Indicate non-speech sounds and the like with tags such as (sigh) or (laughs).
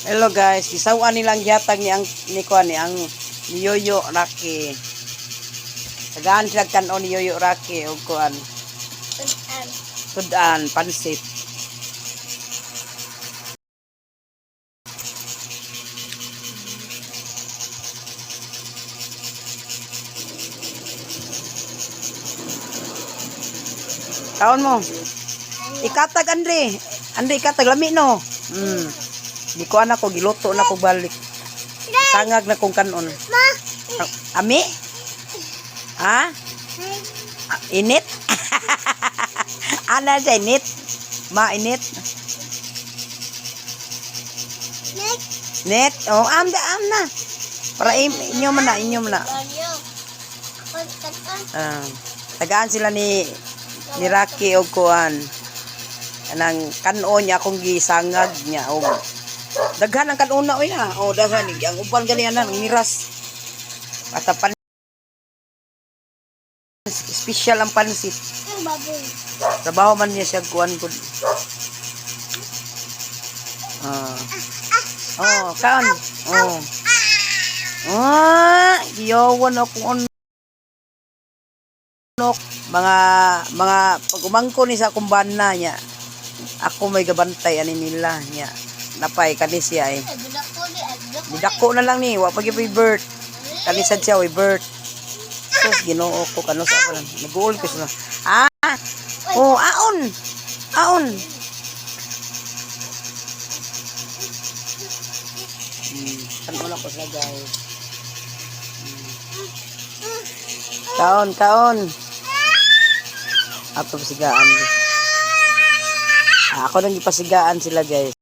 Hello guys, gisawan nilang yatag ni ang ni kuan ni ang ni Yoyo Rocky. Tagaan sila kanon ni Yoyo Rocky og kuan Tudan. pansit. Kaon mo. Ikatag Andre. Andre ikatag lami no. Hmm. Di ko ana ko giluto na ko balik. Sangag na kong kanon. Ma! Ami? Ha? Ah, Init? (laughs) Ana sa init? Ma init? Next. Net? Oh, am da am na. Para inyo man na, inyo man na. Ah, tagaan sila ni ni Rocky og kuan. Anang kanon niya akong gisangag niya og daghan ang kanon na oy na. Oh, daghan ni ang uban ganiyan na miras. Basta pan special ang pansit. Trabaho man niya siya kuan gud. Ah. Oh, kaon. Oh. Ah, giyawan ako on mga mga pag umangko ni sa kumbana niya. Ako may gabantay ani nila niya. Napay kani siya eh. Didako na lang ni, wa pag yung birth. Sad siya, way birth. Sus, ginoo ko kano sa ako. Nag-uol ko siya. Ah! Oh, aon! Aon! Kano lang ko sila guys. Kaon, kaon. Ato pasigaan. Ako nang ipasigaan sila guys.